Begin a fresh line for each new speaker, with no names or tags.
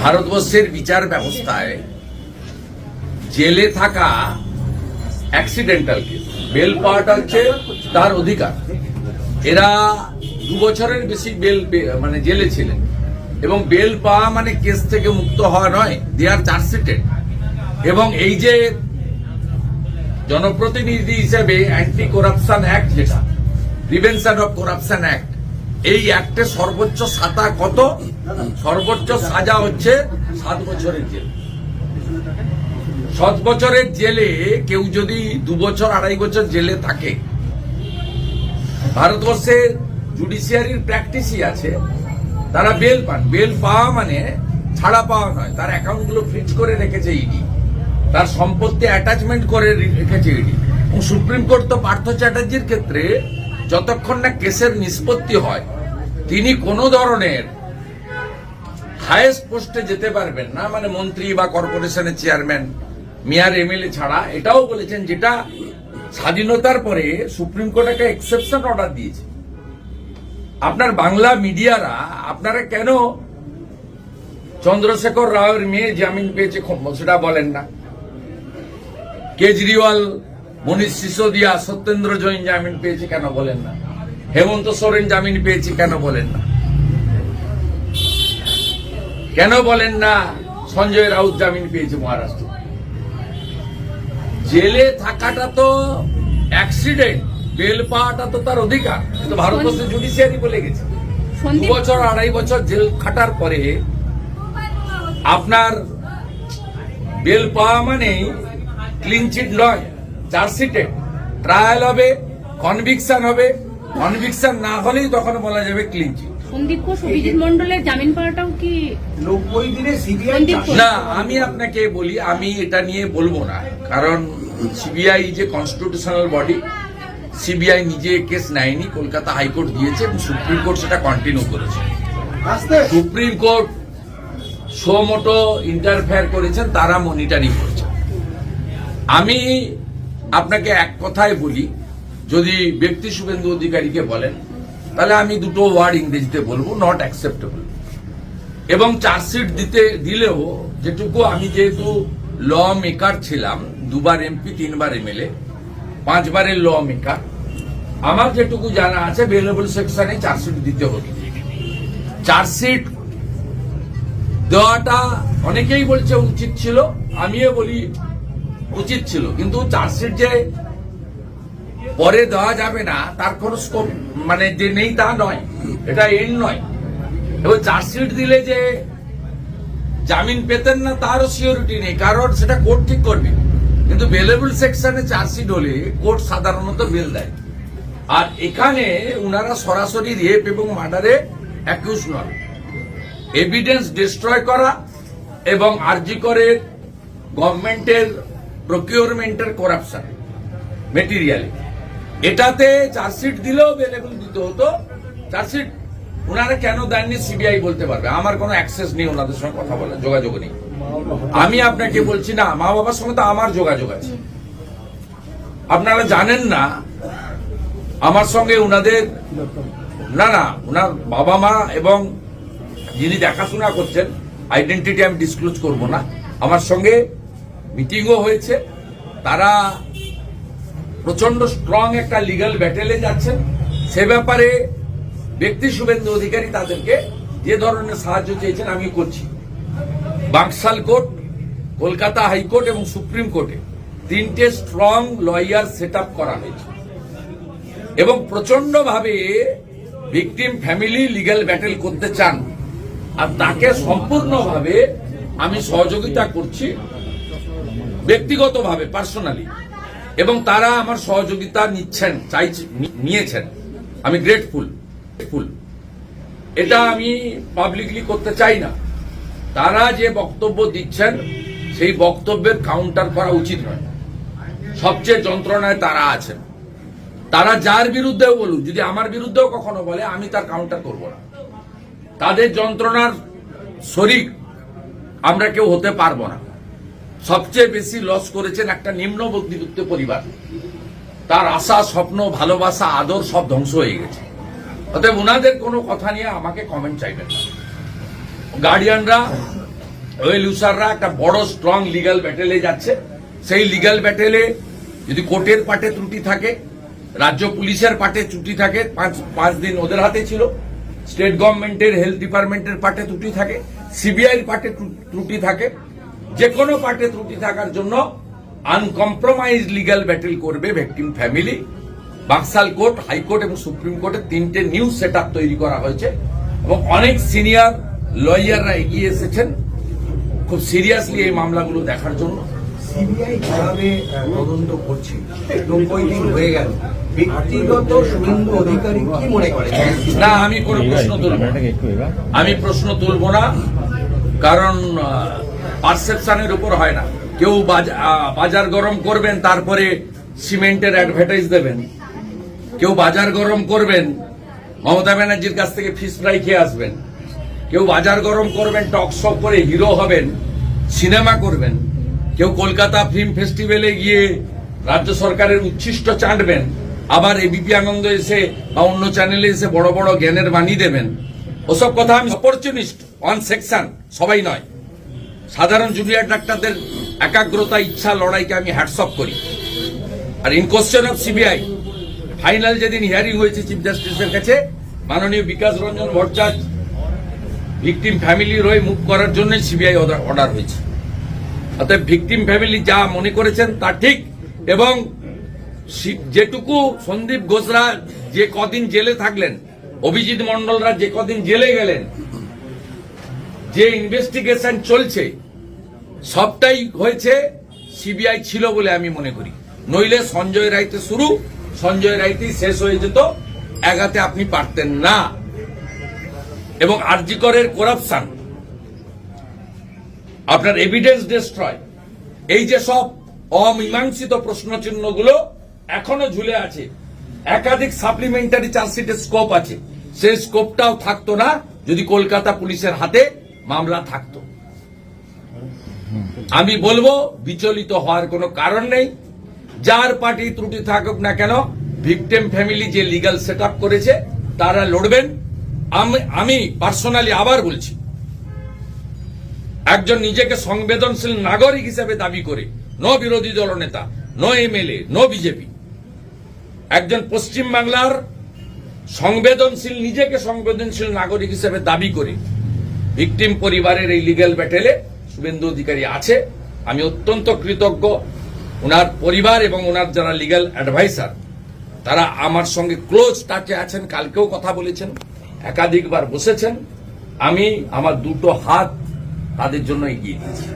ভারতবর্ষের বিচার ব্যবস্থায় জেলে থাকা অ্যাক্সিডেন্টাল কেস বেল পাওয়াটা হচ্ছে তার অধিকার। এরা দু বছরের বেশি বেল মানে জেলে ছিলেন। এবং বেল পাওয়া মানে কেস থেকে মুক্ত হওয়া নয় দে আর চার্জশিটেড এবং এই যে জনপ্রতিনিধি হিসেবে অ্যান্টি করাপশন অ্যাক্ট যেটা প্রিভেনশন অফ করাপশন অ্যাক্ট এই অ্যাক্টে সর্বোচ্চ সাতা কত? সর্বোচ্চ সাজা হচ্ছে সাত বছরের জেল। সাত বছরের জেলে কেউ যদি দু বছর, আড়াই বছর জেলে থাকে ভারতবর্ষের জুডিশিয়ারির প্র্যাকটিসই আছে, তারা বেল পান। বেল পাওয়া মানে ছাড়া পাওয়া নয়। তার অ্যাকাউন্টগুলো ফ্রিজ করে রেখেছে ইডি তার সম্পত্তি অ্যাটাচমেন্ট করে রেখেছে ইডি এবং সুপ্রিম কোর্ট তো পার্থ চ্যাটার্জির ক্ষেত্রে যতক্ষণ না কেসের নিষ্পত্তি হয় তিনি কোনো ধরনের হায়েস্ট পোস্টে যেতে পারবেন না মানে মন্ত্রী বা কর্পোরেশনের চেয়ারম্যান, মেয়র এমএলএ ছাড়া। এটাও বলেছেন যেটা স্বাধীনতার পরে সুপ্রিম কোর্ট একটা এক্সেপশন অর্ডার দিয়েছে। আপনার বাংলা মিডিয়ারা, আপনারা কেন চন্দ্রশেখর রাওয়ের মেয়ে জামিন পেয়েছে সেটা বলেন না। কেজরিওয়াল, মনীষ সিসোদিয়া, সত্যেন্দ্র জৈন জামিন পেয়েছে কেন বলেন না। হেমন্ত সোরেন জামিন পেয়েছে কেন বলেন না? কেন বলেন না? সঞ্জয় রাউত জামিন পেয়েছে মহারাষ্ট্র। জেলে থাকাটা তো অ্যাক্সিডেন্ট বেল পাওয়াটা তো তার অধিকার কিন্তু ভারতবর্ষের জুডিশিয়ারি বলে গেছে। দু বছর আড়াই বছর জেল খাটার পরে আপনার বেল পাওয়া মানে ক্লিন চিট নয় চার্জশিটে ট্রায়াল হবে কনভিকশন হবে কনভিকশন না হলেই তখন বলা যাবে ক্লিন চিট
সন্দীপ ঘোষ অভিজিৎ মন্ডলের জামিন পাওয়াটাও কি
নব্বই দিনে সিবিআই
না আমি আপনাকে বলি আমি এটা নিয়ে বলব না। কারণ সিবিআই যে কনস্টিটিউশনাল বডি সিবিআই নিজে কেস নেয়নি কলকাতা হাইকোর্ট দিয়েছে এবং সুপ্রিম কোর্ট সেটা কন্টিনিউ করেছে।
আসতে।
Supreme court suo motu interfere করেছেন তারা মনিটরিং করছেন আমি আপনাকে এক কথায় বলি যদি ব্যক্তি শুভেন্দু অধিকারীকে বলেন, তাহলে আমি দুটো ওয়ার্ড ইংরেজিতে বলব নট অ্যাকসেপ্টেবল এবং চার্জশিট দিতে, দিলেও যেটুকু আমি যেহেতু ল মেকার ছিলাম, দুবার এমপি তিনবার এমএলএ পাঁচবারের ল মেকার আমার যেটুকু জানা আছে বেলেবল সেকশনে চার্জশিট দিতে হবে। চার্জশিট দেওয়াটা অনেকেই বলছে উচিত ছিল, আমিও বলি উচিত ছিল, কিন্তু চার্জশিট যে পরে দেওয়া যাবে না, তার কোনো স্কোপ মানে যে নেই তা নয়, এটা এন্ড নয়। এবং চার্জশিট দিলে যে জামিন পেতেন না, তারও সিওরিটি নেই, কারণ সেটা কোর্ট ঠিক করবে। কিন্তু বেলেবল সেকশনে চার্জশিট হলে কোর্ট সাধারণত বেল দেয়। আর এখানে উনারা সরাসরি রেপ এবং মার্ডারে অ্যাকিউজ নন। এভিডেন্স ডিস্ট্রয় করা এবং আরজি করে গভর্নমেন্টের প্রকিউরমেন্টের করাপশন মেটেরিয়ালি এটাতে চার্জশিট দিলেও বেলেবল দিতে হতো। চার্জশিট ওনারা কেন দেননি সিবিআই বলতে পারবে? আমার কোনো অ্যাক্সেস নেই ওনাদের সঙ্গে কথা বলার যোগাযোগ নেই। আমি আপনাকে বলছি না মা বাবার সঙ্গে তো আমার যোগাযোগ আছে। আপনারা জানেন না, আমার সঙ্গে উনাদের না না, ওনার বাবা মা এবং যিনি দেখাশোনা করছেন আইডেন্টিটি আমি ডিসক্লোজ করব না। আমার সঙ্গে মিটিংও হয়েছে। তারা প্রচণ্ড স্ট্রং একটা লিগাল ব্যাটেলে যাচ্ছেন। সে ব্যাপারে ব্যক্তি শুভেন্দু অধিকারী তাদেরকে যে ধরনের সাহায্য চেয়েছেন আমি করছি। Bankshall court, Kolkata high court এবং সুপ্রিম কোর্টে তিনটে স্ট্রং লয়ার সেট করা হয়েছে। এবং প্রচণ্ড ভাবে ভিকটিম ফ্যামিলি লিগ্যাল ব্যাটেল করতে চান। আর তাকে সম্পূর্ণভাবে আমি সহযোগিতা করছি ব্যক্তিগতভাবে পার্সোনালি এবং তারা আমার সহযোগিতা নিচ্ছেন চাইছে নিয়েছেন। আমি গ্রেটফুল ফুল এটা আমি পাবলিকলি করতে চাই না। তারা যে বক্তব্য দিচ্ছেন, সেই বক্তব্যের কাউন্টার করা উচিত নয়। সবচেয়ে যন্ত্রণায় তারা আছেন। তারা যার বিরুদ্ধেও বলুন যদি আমার বিরুদ্ধেও কখনো বলে, আমি তার কাউন্টার করব না। তাদের যন্ত্রণার শরিক আমরা কেউ হতে পারব না। সবচেয়ে বেশি লস করেছেন একটা নিম্ন মধ্যবিত্ত পরিবার। তার আশা, স্বপ্ন, ভালোবাসা, আদর সব ধ্বংস হয়ে গেছে। অতএব ওনাদের কোনো কথা নিয়ে আমাকে কমেন্ট চাইবেন না। গার্ডিয়ানরা ওয়েল ইউসাররা একটা বড় স্ট্রং লিগাল ব্যাটেলে যাচ্ছে। সেই লিগ্যাল ব্যাটেলে যদি কোর্টের পাটে ত্রুটি থাকে, রাজ্য পুলিশের পাটে ত্রুটি থাকে, পাঁচ পাঁচ দিন ওদের হাতে ছিল। স্টেট গভর্নমেন্টের হেলথ ডিপার্টমেন্টের পাটে ত্রুটি থাকে। সিবিআইর পাটে ত্রুটি থাকে। যে কোনো পাটে ত্রুটি থাকার জন্য আনকম্প্রোমাইজ লিগ্যাল ব্যাটেল করবে victim family Bankshall court high court এবং সুপ্রিম কোর্টে তিনটে নিউ সেট তৈরি করা হয়েছে এবং অনেক সিনিয়র লয়াররা এগিয়ে এসেছেন খুব সিরিয়াসলি এই মামলাগুলো দেখার জন্য।
সিবিআই তদন্ত করছে? নব্বই দিন হয়ে গেল। ব্যক্তিগত শুভেন্দু অধিকারী কি মনে করে?
না আমি কোনো প্রশ্ন তুলব আমি প্রশ্ন তুলব না কারণ পারসেপশনের উপর হয় না। কেউ বাজ- বাজার গরম করবেন, তারপরে সিমেন্টের অ্যাডভার্টাইজ দেবেন। কেউ বাজার গরম করবেন, মমতা ব্যানার্জির কাছ থেকে ফিস ফ্রাই খেয়ে আসবেন। কেউ বাজার গরম করবেন টক শো করে হিরো হবেন সিনেমা করবেন। কেউ কলকাতা ফিল্ম ফেস্টিভ্যালে গিয়ে রাজ্য সরকারের উচ্ছিষ্ট চাটবেন, আবার এবিপি আনন্দ এসে বা অন্য চ্যানেলে এসে বড় বড় জ্ঞানের বাণী দেবেন। ওসব কথা আমি অপরচুনিস্ট ওয়ান সেকশন সবাই নয়। সাধারণ জুনিয়র ডাক্তারদের একাগ্রতা, ইচ্ছা, লড়াইকে আমি হ্যাটসঅপ করি। আর in question of CBI final যেদিন হিয়ারিং হয়েছে চিফ জাস্টিসের কাছে, মাননীয় বিকাশ রঞ্জন ভট্টাচার্য ভিকটিম ফ্যামিলির হয়ে মুভ করার জন্য সিবিআই অর্ডার হয়েছে। অতএব ভিকটিম ফ্যামিলি যা মনে করেছেন তা ঠিক এবং যেটুকু সন্দীপ ঘোষরা যে কদিন জেলে থাকলেন, অভিজিৎ মন্ডলরা যে কদিন জেলে গেলেন, যে ইনভেস্টিগেশন চলছে সবটাই হয়েছে সিবিআই ছিল বলে আমি মনে করি। নইলে সঞ্জয় রাইতে শুরু, সঞ্জয় রাইতেই শেষ হয়ে যেত এগাতে আপনি পারতেন না। এবং আরজিকরের করাপশন আপনার এভিডেন্স ডিস্ট্রয় এই যে সব অমীমাংসিত প্রশ্নচিহ্নগুলো এখনও ঝুলে আছে। একাধিক সাপ্লিমেন্টারি চার্জশিটের স্কোপ আছে। সেই স্কোপটাও থাকতো না, যদি কলকাতা পুলিশের হাতে মামলা থাকতো। আমি বলব, বিচলিত হওয়ার কোনো কারণ নেই। যার পার্টি ত্রুটি থাকুক না কেন ভিকটেম ফ্যামিলি যে লিগাল সেট করেছে, তারা লড়বেন। আমি- পার্সোনালি আবার বলছি, একজন নিজেকে সংবেদনশীল নাগরিক হিসেবে দাবি করে ন বিরোধী দল নেতা ন এমএলএ ন বিজেপি একজন পশ্চিম বাংলার সংবেদনশীল, নিজেকে সংবেদনশীল নাগরিক হিসেবে দাবি করে ভিকটিম পরিবারের এই লিগ্যাল ব্যাটেলে শুভেন্দু অধিকারী আছে, আমি অত্যন্ত কৃতজ্ঞ। ওনার পরিবার এবং ওনার যারা লিগাল অ্যাডভাইসার তারা আমার সঙ্গে ক্লোজ টাচে আছেন, কালকেও কথা বলেছেন, একাধিকবার বসেছেন। আমি আমার দুটো হাত তাদের জন্য এগিয়ে দিয়েছি